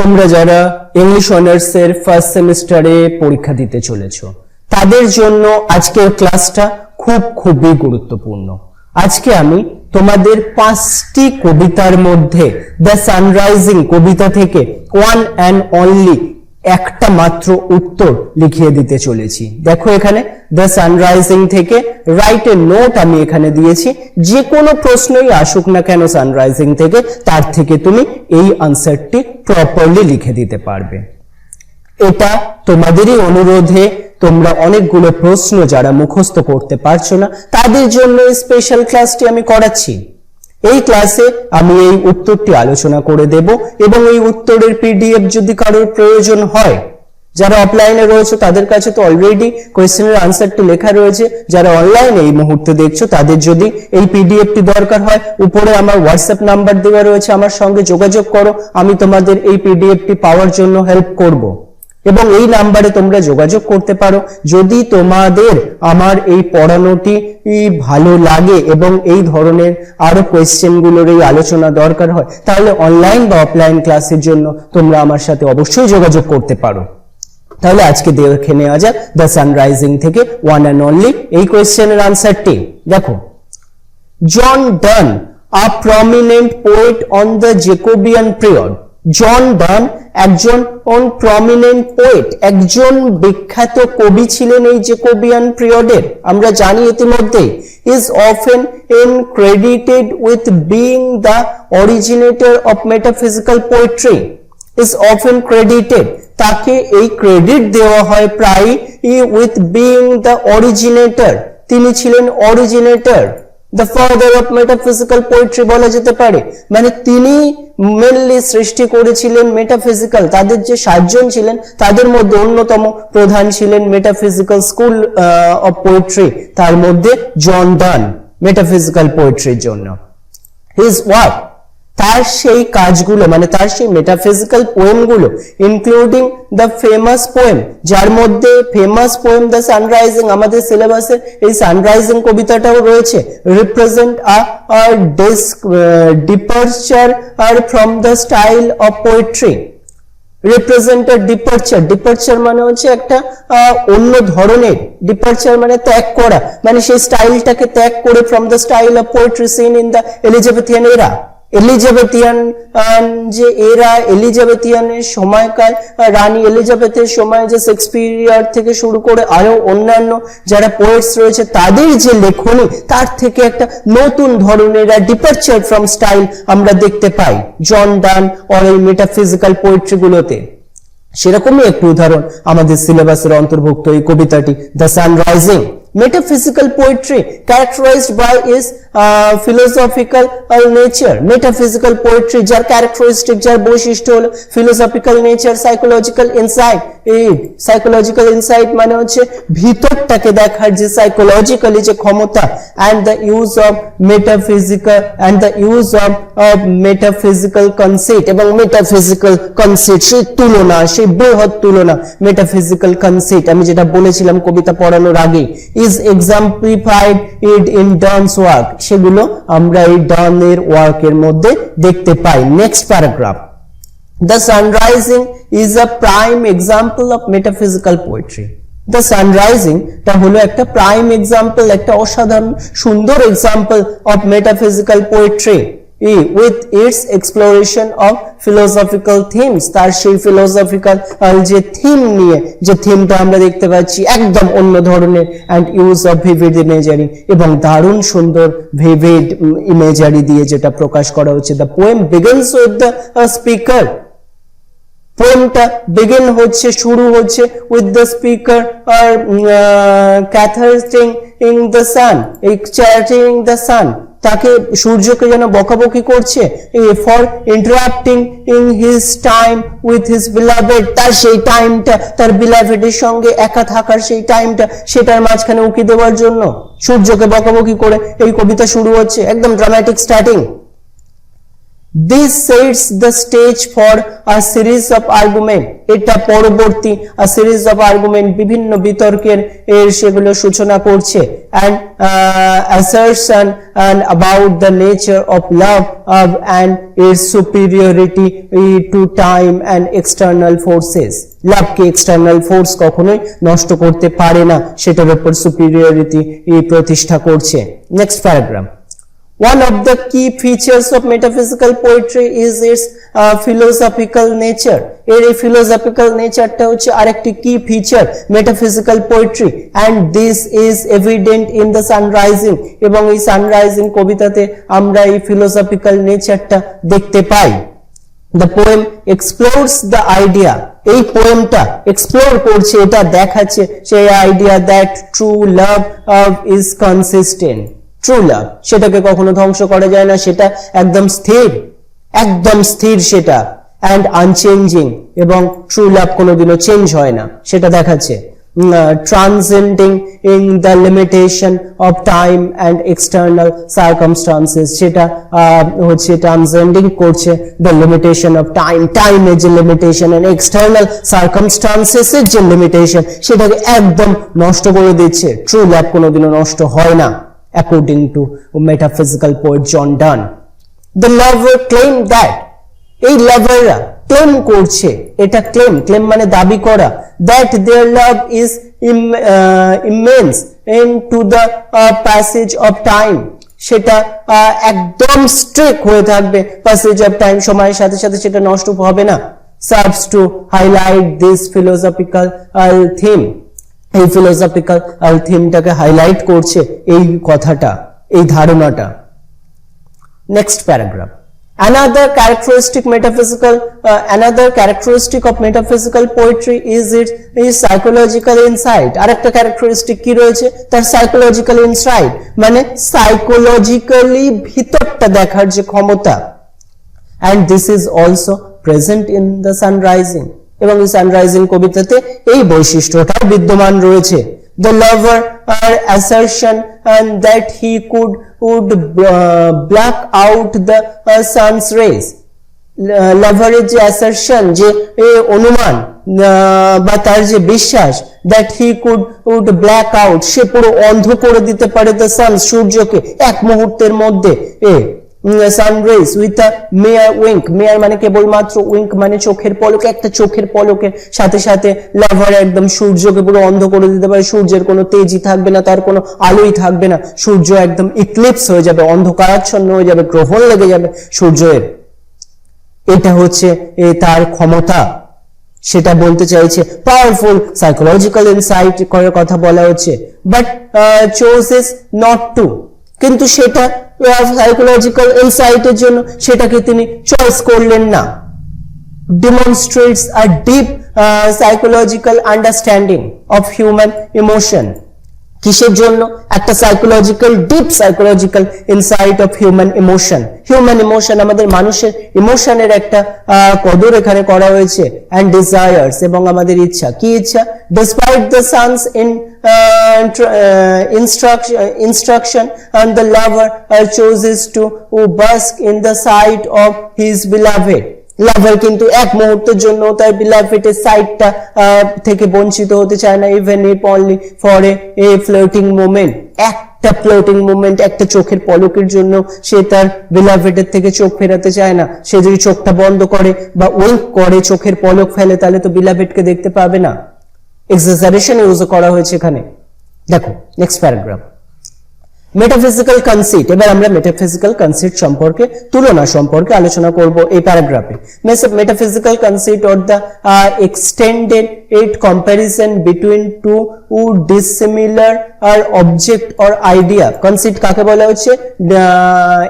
তোমরা যারা English honours এর ফার্স্ট সেমিস্টারে পরীক্ষা দিতে চলেছো, তাদের জন্য আজকের ক্লাসটা খুব খুবই গুরুত্বপূর্ণ। আজকে আমি তোমাদের পাঁচটি কবিতার মধ্যে দ্য সানরাইজিং কবিতা থেকে ওয়ান অ্যান্ড অনলি একটা মাত্র উত্তর লিখিয়ে দিতে চলেছি। দেখো এখানে দ্য সানরাইজিং থেকে রাইট এ নোট আমি এখানে দিয়েছি। যে কোনো প্রশ্নই আসুক না কেন সানরাইজিং থেকে, তার থেকে তুমি এই আনসারটি প্রপারলি লিখে দিতে পারবে। এটা তোমাদেরই অনুরোধে, তোমরা অনেকগুলো প্রশ্ন যারা মুখস্থ করতে পারছ না, তাদের জন্য স্পেশাল ক্লাসটি আমি করাচ্ছি। এই ক্লাসে আমি এই উত্তরটি আলোচনা করে দেব এবং এই উত্তরের পিডিএফ যদি কারোর প্রয়োজন হয়, যারা অফলাইনে রয়েছে তাদের কাছে তো অলরেডি কোয়েশ্চেনের আনসারটি লেখা রয়েছে। যারা অনলাইনে এই মুহূর্তে দেখছ তাদের যদি এই পিডিএফটি দরকার হয়, উপরে আমার হোয়াটসঅ্যাপ নাম্বার দেওয়া রয়েছে, আমার সঙ্গে যোগাযোগ করো, আমি তোমাদের এই পিডিএফটি পাওয়ার জন্য হেল্প করব। এবং এই নাম্বারে তোমরা যোগাযোগ করতে পারো। যদি তোমাদের আমার এই পড়ানোটি ভালো লাগে এবং এই ধরনের আরও কোয়েশ্চেনগুলোর এই আলোচনা দরকার হয়, তাহলে অনলাইন বা অফলাইন ক্লাসের জন্য তোমরা আমার সাথে অবশ্যই যোগাযোগ করতে পারো। তাহলে আজকে দেখে নেওয়া যাক দ্য সানরাইজিং থেকে ওয়ান অ্যান্ড অনলি এই কোয়েশ্চেনের আনসারটি দেখো John Donne a prominent poet on the Jacobean period John Donne একজন অন প্রমিনেন্ট পোয়েট একজন বিখ্যাত কবি ছিলেন এই জেকোবিয়ান পিরিয়ডের। আমরা জানি ইতিমধ্যে is often in credited with being the originator of metaphysical poetry is often credited তাকে এই ক্রেডিট দেওয়া হয় প্রায় উইথ বিং দ্য অরিজিনেটর তিনি ছিলেন originator the father of metaphysical poetry বলা যেতে পারে। মানে তিনি মেনলি সৃষ্টি করেছিলেন মেটাফিজিক্যাল তাদের যে সাতজন ছিলেন, তাদের মধ্যে অন্যতম প্রধান ছিলেন মেটাফিজিক্যাল স্কুল অফ পোয়েট্রি তার মধ্যে জন ডান মেটাফিজিক্যাল পোয়েট্রির জন্য। হিজ ওয়ার্ক তার সেই কাজগুলো মানে তার সেই মেটাফিজিক্যাল পোয়েমগুলো ইনক্লুডিং দ্য ফেমাস পোয়েম যার মধ্যে ফেমাস পোয়েম দ্য সানরাইজিং আমাদের সিলেবাসে এই সানরাইজিং কবিতাটাও রয়েছে represent a disc departure R from the style of poetry represent a departure departure মানে হচ্ছে একটা অন্য ধরনের ডিপার্চার মানে ত্যাগ করা মানে সেই স্টাইলটাকে ত্যাগ করে from the style of poetry seen in the Elizabethan era Elizabethan যে এরা এলিজাবেথিয়ানের সময়কাল রানী এলিজাবেথের সময় যে শেক্সপিয়ার থেকে শুরু করে আরও অন্যান্য যারা পোয়েটস রয়েছে, তাদের যে লেখনী, তার থেকে একটা নতুন ধরনের ডিপার্চার ফ্রম স্টাইল আমরা দেখতে পাই। জন ডান অর এই মেটাফিজিক্যাল পোয়েট্রি গুলোতে। সেরকমই একটি উদাহরণ আমাদের সিলেবাসের অন্তর্ভুক্ত এই কবিতাটি the sunrising metaphysical poetry characterized by its uh, philosophical uh, nature metaphysical poetry যার characteristic যার বৈশিষ্ট্য হলো philosophical nature psychological insight এই psychological insight মানে হচ্ছে ভিতরটাকে দেখার যে psychologically যে ক্ষমতা and the use of metaphysical and the use of, of metaphysical conceit এবং metaphysical conceit সেই তুলনা সেই বৃহৎ তুলনা metaphysical conceit আমি যেটা বলেছিলাম কবিতা পড়ানোর আগে is exemplified it in Don's work সেগুলো আমরা এই ডনের ওয়ার্কের মধ্যে দেখতে পাই next paragraph The sunrising is a prime example of metaphysical poetry. The sunrising টা হলো একটা প্রাইম এক্সাম্পল একটা অসাধারণ সুন্দর example of metaphysical poetry with its exploration of philosophical themes তার সেই ফিলোসফিক্যাল যে থিম নিয়ে, যে থিমটা আমরা দেখতে পাচ্ছি, একদম অন্য ধরনের and use of vivid imagery এবং দারুণ সুন্দর ভিভিড ইমেজারি দিয়ে যেটা প্রকাশ করা হচ্ছে। The poem begins with the speaker পোয়েমটা begin হচ্ছে, শুরু হচ্ছে উইথ দ্য স্পিকার আর ক্যাথারিং ইন দ্য সান এই চ্যাটিং দ্য সান তাকে সূর্যকে যেন বকাবকি করছে for interrupting in his time with his beloved তার সেই টাইমটা তার বিলাভেডের সঙ্গে একা থাকার সেই টাইমটা সেটার মাঝখানে উঁকি দেওয়ার জন্য সূর্যকে বকাবকি করে এই কবিতা শুরু হচ্ছে, একদম dramatic starting This sets the stage for a series of argument. এটা পরবর্তী a series of argument বিভিন্ন বিতর্কের এর সেগুলো সূচনা করছে and uh, assertion and about the nature of love of and its superiority eh, to time and external forces. লাভকে external force কখনোই নষ্ট করতে পারে না সেটার উপর সুপিরিয়রিটি প্রতিষ্ঠা করছে next paragraph One of the key features of metaphysical poetry is its uh, philosophical nature. এর এই philosophical নেচারটা হচ্ছে আরেকটি কি feature metaphysical poetry and this is evident in the sunrising এবং এই সানরাইজিং কবিতাতে আমরা এই ফিলোসফিক্যাল নেচারটা দেখতে পাই। The poem explores the idea এই পোয়েমটা এক্সপ্লোর করছে এটা দেখাচ্ছে সেই idea that true love is consistent true love সেটাকে কখনো ধ্বংস করা যায় না, সেটা একদম স্থির একদম স্থির সেটা অ্যান্ড আনচেঞ্জিং এবং ট্রু লাভ কোনোদিনও চেঞ্জ হয় না, সেটা দেখাচ্ছে। Transcending in the limitation of time and external circumstances সেটা হচ্ছে ট্রান্সেন্ডিং করছে দ্য লিমিটেশন অফ টাইম টাইমের যে লিমিটেশন অ্যান্ড এক্সটার্নাল সার্কামস্টান্সেস এর যে লিমিটেশন সেটাকে একদম নষ্ট করে দিচ্ছে। ট্রু লাভ কোনোদিনও নষ্ট হয় না। According to metaphysical poet John Donne the lover claim that এই লাভাররা ক্লেম করছে, এটা ক্লেম ক্লেম মানে দাবি করা that their love is immense in to the passage of time সেটা একদম স্ট্রিক হয়ে থাকবে প্যাসেজ অফ টাইম সময়ের সাথে সাথে সেটা নষ্ট হবে না। Serves to highlight this philosophical theme এই ফিলোসফিক্যাল থিমটাকে হাইলাইট করছে এই কথাটা এই ধারণাটা next paragraph another characteristic metaphysical uh, another characteristic of metaphysical poetry is its is psychological insight আরেকটা characteristic কি রয়েছে তার psychological insight মানে psychologically ভিতরটা দেখার যে ক্ষমতা and this is also present in the sunrising এবং সানরাইজিং কবিতাতে এই বৈশিষ্ট্যটাও বিদ্যমান রয়েছে। The lover uh, assertion and that he could would uh, black out the uh, লাভারের যে অ্যাসারশন যে অনুমান আহ, বা তার যে বিশ্বাস that he could would black out সে পুরো অন্ধ করে দিতে পারে দ্য সান সূর্যকে এক মুহূর্তের মধ্যে a sunrise with mere wink mere মানে কেবলমাত্র উইঙ্ক মানে চোখের পলকে, একটা চোখের পলকের সাথে সাথে লাভার একদম সূর্যকে পুরো অন্ধ করে দিতে পারে। সূর্যের কোনো তেজি থাকবে না, তার কোনো আলোই থাকবে না। সূর্য একদম ইক্লিপস হয়ে যাবে, অন্ধকারাচ্ছন্ন হয়ে যাবে, গ্রহণ লেগে যাবে সূর্যের। এটা হচ্ছে তার ক্ষমতা। সেটা বলতে চাইছে পাওয়ারফুল সাইকোলজিক্যাল ইনসাইট করার কথা বলা হচ্ছে। বাট চোজেস নট টু কিন্তু সেটা সাইকোলজিক্যাল ইনসাইটের জন্য সেটাকে তিনি চয়েস করলেন না। Demonstrates R deep psychological understanding of human emotion কিসের জন্য? একটা psychological deep psychological insight of human emotion human emotion আমাদের মানুষের ইমোশনের একটা কদর এখানে করা হয়েছে অ্যান্ড ডিজায়ার্স এবং আমাদের ইচ্ছা। কি ইচ্ছা? Despite the sun's in instruction the lover uh, chooses to bask in the sight of his beloved. Lover কিন্তু এক মুহূর্তের জন্য তার বিলাফেটের সাইডটা থেকে বঞ্চিত হতে চায় না even if only for a floating moment একটা ফ্লোটিং মোমেন্ট একটা চোখের পলকের জন্য সে তার বিলাফেটের থেকে চোখ ফেরাতে চায় না। সে যদি চোখটা বন্ধ করে বা উইঙ্ক করে চোখের পলক ফেলে, তাহলে তো বিলাফেটকে দেখতে পাবে না। এক্সাজারেশন ইউজ করা হয়েছে এখানে। দেখো নেক্সট প্যারাগ্রাফ মেটাফিজিক্যাল কনসিট এবার আমরা মেটাফিজিক্যাল কনসিট সম্পর্কে, তুলনা সম্পর্কে আলোচনা করব এই প্যারাগ্রাফে metaphysical conceit or the extended it comparison between two dissimilar R object or idea conceit কাকে বলা হচ্ছে?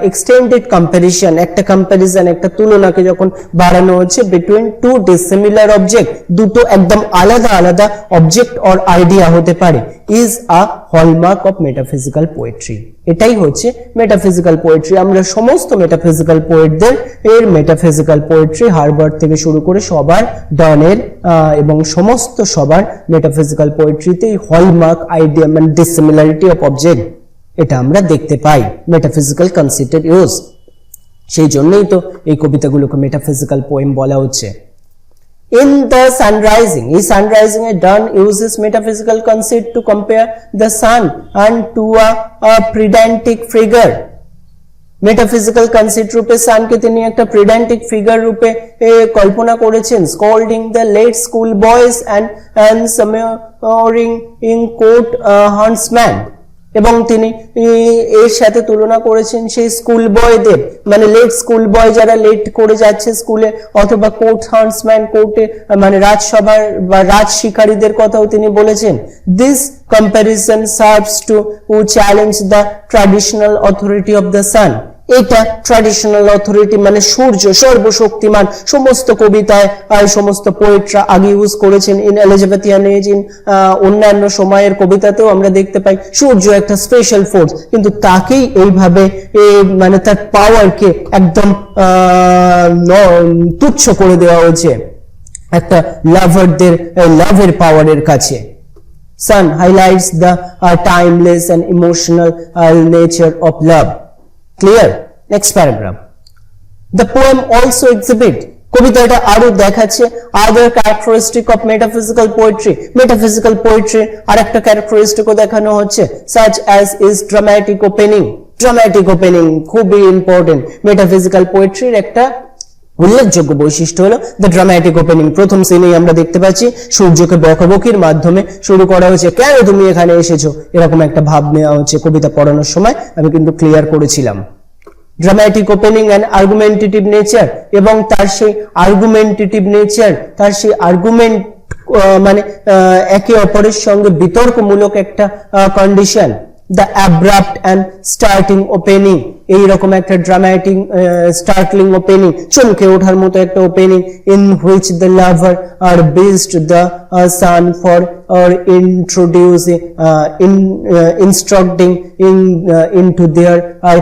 এক্সটেন্ডেড কম্প্যারিজন একটা কম্প্যারিজন একটা তুলনাকে যখন বাড়ানো হচ্ছে বিটুইন টু ডিসিমিলার অবজেক্ট দুটো একদম আলাদা আলাদা অবজেক্ট অর আইডিয়া হতে পারে। Is a hallmark of metaphysical poetry এটাই হচ্ছে মেটাফিজিক্যাল পোয়েট্রি আমরা সমস্ত মেটাফিজিক্যাল পোয়েটদের এর মেটাফিজিক্যাল পোয়েট্রি হারবার্ড থেকে শুরু করে সবার ডনের এবং সমস্ত সবার মেটাফিজিক্যাল পোয়েট্রিতে এই হলমার্ক আইডিয়া মানে ডিসিমিলারিটি অফ অবজেক্ট এটা আমরা দেখতে পাই মেটাফিজিক্যাল কনসেপ্টের ইউজ সেই জন্যই তো এই কবিতাগুলোকে মেটাফিজিক্যাল পোয়েম বলা হচ্ছে। ইন দ্য সানরাইজিং এই sun rising a Donne uses metaphysical concept to compare the sun and to a pedantic figure metaphysical concept রূপে সানকে তিনি একটা প্রিডেন্টিক ফিগার রূপে কল্পনা করেছেন scolding the late school boys and and summoning in court huntsman এবং তিনি এর সাথে তুলনা করেছেন সেই স্কুল বয়দের মানে লেট স্কুল বয় যারা লেট করে যাচ্ছে স্কুলে অথবা কোর্ট হান্টসম্যান কোর্টে মানে রাজসভার বা রাজ শিকারীদের কথাও তিনি বলেছেন। This comparison serves to challenge the traditional authority of the sun এটা ট্র্যাডিশনাল অথরিটি মানে সূর্য সর্বশক্তিমান সমস্ত কবিতায় সমস্ত পোয়েটরা আগে ইউজ করেছেন। ইন এলিজাবেথিয়ান এজ ইন অন্যান্য সময়ের কবিতাতেও আমরা দেখতে পাই সূর্য একটা স্পেশাল ফোর্স কিন্তু তাকেই এইভাবে মানে তার পাওয়ারকে একদম তুচ্ছ করে দেওয়া হয়েছে। একটা লাভারদের লাভের পাওয়ারের কাছে। The uh, timeless and emotional uh, nature of love. Clear? Next paragraph. The poem also exhibit, কবিতাটা আরও দেখাচ্ছে other characteristic of metaphysical poetry metaphysical poetry আর একটা ক্যারেক্টারিস্টিকও দেখানো হচ্ছে such as is dramatic opening dramatic opening খুবই ইম্পর্টেন্ট মেটাফিজিক্যাল পোয়েট্রির একটা উল্লেখযোগ্য বৈশিষ্ট্য হলো দ্য ড্রামাটিক ওপেনিং প্রথম সিনেই আমরা দেখতে পাচ্ছি, সূর্যকে বকবকির মাধ্যমে শুরু করা হয়েছে। কেন তুমি এখানে এসেছ? এরকম একটা ভাব নেওয়া হচ্ছে কবিতা পড়ানোর সময়। আমি কিন্তু ক্লিয়ার করেছিলাম। Dramatic opening and argumentative nature এবং তার সেই আর্গুমেন্টেটিভ নেচার তার সেই আর্গুমেন্ট মানে একে অপরের সঙ্গে বিতর্কমূলক একটা condition the abrupt and starting opening এইরকম একটা ড্রামাটিক স্টার্টলিং ওপেনিং চমকে ওঠার মতো একটা opening in which the lover are based the sun for or introducing uh, in uh, instructing in uh,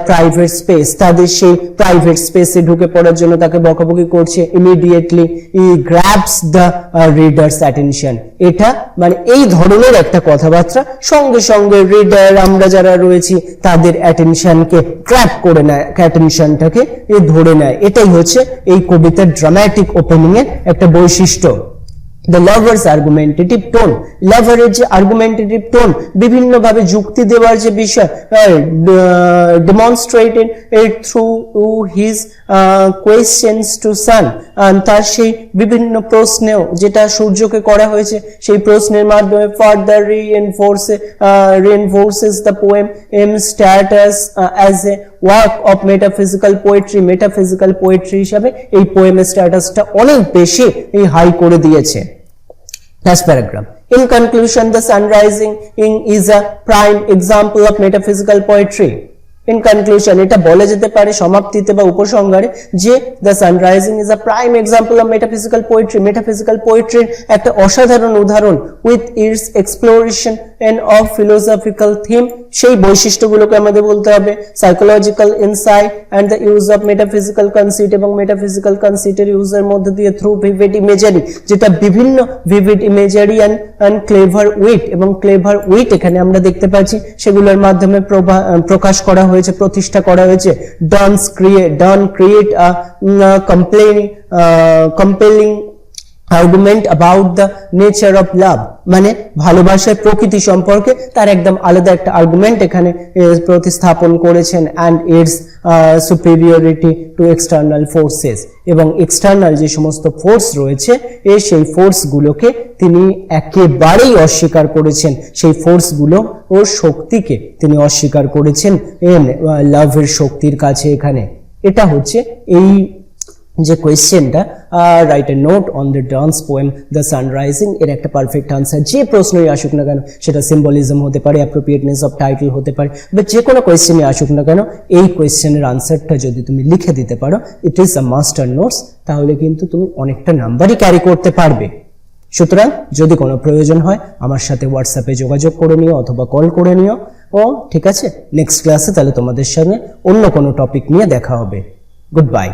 private space. তাদের সেই প্রাইভেট স্পেসে ঢুকে পড়ার জন্য তাকে বকাবকি করছে। Immediately it grabs the reader's attention এটা মানে এই ধরনের একটা কথাবার্তা। সঙ্গে সঙ্গে রিডার আমরা যারা রয়েছি তাদের অ্যাটেনশনকে গ্র্যাব করে নেয় অ্যাটেনশনটাকে ধরে নেয়। এটাই হচ্ছে এই কবিতার ড্রামাটিক ওপেনিং এর একটা বৈশিষ্ট্য। দ্য লাভার্স আর্গুমেন্টেটিভ টোন লাভারের যে আর্গুমেন্টেটিভ টোন বিভিন্ন ভাবে যুক্তি দেওয়ার যে বিষয় demonstrated through his questions to sun তার সেই বিভিন্ন প্রশ্নেও যেটা সূর্যকে করা হয়েছে, সেই প্রশ্নের মাধ্যমে further reinforce reinforces the poem um status as a work of metaphysical poetry metaphysical poetry হিসাবে এই পোয়েমের স্ট্যাটাসটা অনেক বেশি এই হাই করে দিয়েছে। In conclusion, the sun rising in is a prime example of metaphysical poetry. In conclusion এটা বলা যেতে পারে সমাপ্তিতে বা উপসংহারে, যে the sun rising is a prime example of metaphysical poetry metaphysical পোয়েট্রির একটা অসাধারণ উদাহরণ with its exploration and of philosophical theme সেই বৈশিষ্ট্যগুলোকে আমাদের বলতে হবে। Psychological insight and the use of metaphysical conceit এবং মেটাফিজিক্যাল কনসিটের ইউজের মধ্যে দিয়ে থ্রু ভিভিড ইমেজারি যেটা বিভিন্ন vivid imagery and clever wit এবং ক্লেভার উইট এখানে আমরা দেখতে পাচ্ছি, সেগুলোর মাধ্যমে প্রকাশ করা হয়েছে। প্রতিষ্ঠা করা হয়েছে Donne's create Donne create complain compelling argument about the nature of love মানে ভালোবাসার প্রকৃতি সম্পর্কে তার একদম আলাদা একটা আর্গুমেন্ট এখানে প্রতিস্থাপন করেছেন and its superiority to external forces এবং এক্সটার্নাল যে সমস্ত ফোর্স রয়েছে, এ সেই ফোর্সগুলোকে তিনি একেবারেই অস্বীকার করেছেন। সেই ফোর্সগুলো ও শক্তিকে তিনি অস্বীকার করেছেন এন লাভের শক্তির কাছে এখানে। এটা হচ্ছে এই যে কোয়েশ্চেনটা write a note on the Donne's poem the sun rising এর একটা পারফেক্ট আনসার যে প্রশ্নই আসুক না কেন, সেটা সিম্বলিজম হতে পারে অ্যাপ্রোপ্রিয়েটনেস অফ টাইটেল হতে পারে, বা যে কোনো কোয়েশ্চেনই আসুক না কেন, এই কোয়েশ্চেনের আনসারটা যদি তুমি লিখে দিতে পারো it is a master notes তাহলে কিন্তু তুমি অনেকটা নাম্বারই ক্যারি করতে পারবে। সুতরাং যদি কোনো প্রয়োজন হয়, আমার সাথে হোয়াটসঅ্যাপে যোগাযোগ করে নিও অথবা কল করে নিও। ও, ঠিক আছে? নেক্সট ক্লাসে তাহলে তোমাদের সঙ্গে অন্য কোনো টপিক নিয়ে দেখা হবে। Good bye